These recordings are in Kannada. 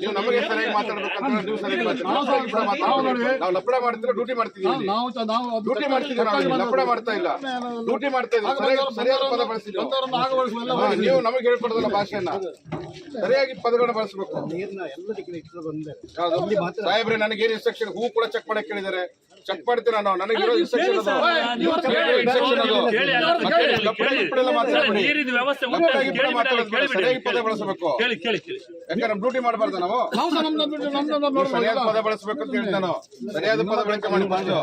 ನೀವು ನಮಗೆ ಸರಿಯಾಗಿ ನೀವು ಸರಿಯಾಗಿ ನಾವು ಲಪಡ ಮಾಡ್ತಿದ್ರೆ ಡ್ಯೂಟಿ ಮಾಡ್ತೀವಿ ಡ್ಯೂಟಿ ಮಾಡ್ತಿದ್ದೀವಿ ನಾವು. ಲಪಡ ಮಾಡ್ತಾ ಇಲ್ಲ. ಡ್ಯೂಟಿ ಮಾಡ್ತಾ ಇದ್ದೀವಿ ಸರಿಯಾಗಿ ಸರಿಯಾದ ಪದ ಬಳಸಿದ್ದೀವಿ ನೀವು ನಮಗೆ ಹೇಳ್ಕೊಡೋದಲ್ಲ ಭಾಷೆಯನ್ನ. ಸರಿಯಾಗಿ ಪದಗಳನ್ನ ಬಳಸಬೇಕು? ಸಾಹೇಬ್ರೆ ನನಗೆ ಏನು ಇನ್ಸ್ಟ್ರಕ್ಷನ್ ಹೂ ಕೂಡ ಚೆಕ್ ಮಾಡಕ್ ಕೇಳಿದ್ದಾರೆ ಚೆಕ್ ಮಾಡ್ತೀರಾ ನಾವು? ನನಗೆ ಇನ್ಸ್ಟ್ರಕ್ಷನ್ ಅದು. ಮಾತಾಡ್ಬೇಡಿ. ಸರಿಯಾಗಿ ಪದ ಬಳಸಬೇಕು. ಕೇಳಿ ಕೇಳಿ ಕೇಳಿ. ಯಾಕಂದ್ರೆ ನಮ್ ಡ್ಯೂಟಿ ಮಾಡಬಾರ್ದು ನಾವು. ನಾವು ಸಹ ನಮ್ದು ಬಿಟ್ಟು ನಮ್ದು ನಮ್ದು ಸರಿಯಾದ ಪದ ಬಳಸಬೇಕು ಅಂತ ಹೇಳ್ತಾನೋ ಸರಿಯಾದ ಪದ ಬಳಕೆ ಮಾಡಿ ಬಂದು.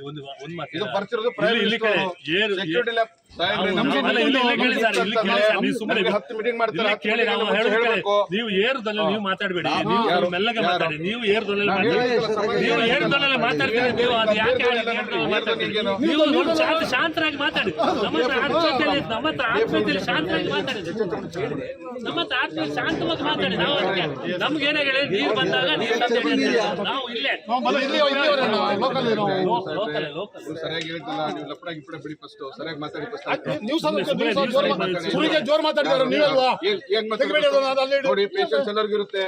ಒಂದು ಒಂದು ಮಾತು ಇದು ಹೇಳ. ಬರ್ತಿರೋದು ಪ್ರೈಮ್ ಇಲ್ಲಿ- ಇಲ್ಲಿ ಕೇಳಿ. ಏರು- ಸೆಕ್ಯೂರಿಟಿ ಲ್ಯಾಬ್ ಸಾಹೇಬ್ರೆ ನಮ್ಗೆ ಅಲ್ಲ, ಇಲ್ಲಿ- ಇಲ್ಲಿ ಕೇಳಿ ಸರ್, ಇಲ್ಲಿ ಕೇಳಿ. ಸರ್, ನೀವು ಸುಮ್ಮನೆ ನಮ್ಗೆ ಹತ್ತು ಮೀಟಿಂಗ್ ಮಾಡ್ತಾರೆ? ಇಲ್ಲಿ ಹತ್ತು ಕೇಳಿ meeting ನಾವು ಮುಂಚೆ ಹೇಳೋದು ಕೇಳಿ. ಹೇಳ್ಬೇಕು. ನೀವು ಏರುದಲ್ಲಿ ನೀವು ಮಾತಾಡಬೇಡಿ. ನೀವು ಯಾರು? ಮೆಲ್ಲಗೆ ಯಾರು? ಮಾತಾಡಿ. ನೀವು ಏರ್ದಲ್ಲಿ ನಾನು ಮಾತಾಡಿ. ಹೇಳಿದ್ದಲ್ಲ ಸಮಾಜ- ನೀವು ಏರುದಲ್ಲಿ ಮಾತಾಡ್ತೀರಿ ನೀವು ಅದು ಯಾಕೆ ನೋಡಿ ಶಾಂತ ಶಾಂತರಾಗಿ ಮಾತಾಡಿ. ನಮ್ಮ ಹತ್ರ ಆತ್ಮೀಯತೆಯಲ್ಲಿ ನಮ್ಮ ಹತ್ರ ಆತ್ಮೀಯತೆಯಲ್ಲಿ ಶಾಂತರಾಗಿ ಮಾತಾಡಿ. ನಮ್ಮ ಹತ್ರ ಆತ್ಮೀಯ ಶಾಂತವಾಗಿ ಮಾತಾಡಿ. ನಾವು ಅದಕ್ಕೆ ನಮ್ಗೆ ಏನೇ ಹೇಳಿ ನೀರು ಬಂದಾಗ ನೀರು ತಂದು ಹೇಳಿ ಅಂತ. ನಾವು ಇಲ್ಲೇ. ನಾವು ನಾವು ಸರಿಯಾಗಿ ಹೇಳ್ತಿಲ್ಲ ನೀವು ಲಪಡ ಗಿಪಡ ಬಿಡಿ ಫಸ್ಟ್ ಸರಿಯಾಗಿ ಮಾತಾಡಿ ಫಸ್ಟ್ ನೀವು ಸಹ ಜೋರು ಮಾತಾಡಿ. ಸುರಿಗೆ ಜೋರು ಮಾತಾಡಿದಾರೆ ನೀವಲ್ವಾ? ಏನ್ ನೋಡಿ ಪೇಷನ್ಸ್ ಎಲ್ಲರಿಗೂ ಇರುತ್ತೆ.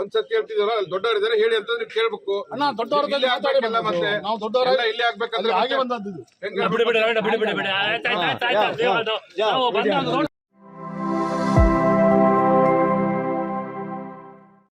ಒಂದ್ ಸತಿ ಹೇಳ್ತಿದಾರ ಅಲ್ಲಿ ದೊಡ್ಡವರಿದ್ದಾರೆ ಹೇಳಿ ಅಂತ ನೀವು ಕೇಳ್ಬೇಕು. ಅಣ್ಣ ದೊಡ್ಡವರ ಇಲ್ಲಿ ಆಗ್ಬೇಕೆಲ್ಲ ಮತ್ತೆ. ನಾವು ದೊಡ್ಡವರ ಎಲ್ಲ ಇಲ್ಲೇ ಆಗ್ಬೇಕಂದ್ರೆ ಹಾಗೆ ಬಂದದ್ದು ಬಿಡಿ ಬಿಡಿ ಬಿಡಿ ಬಿಡಿ ಬಿಡಿ ಬಿಡಿ. ಆಯ್ತು ಆಯ್ತು ಆಯ್ತು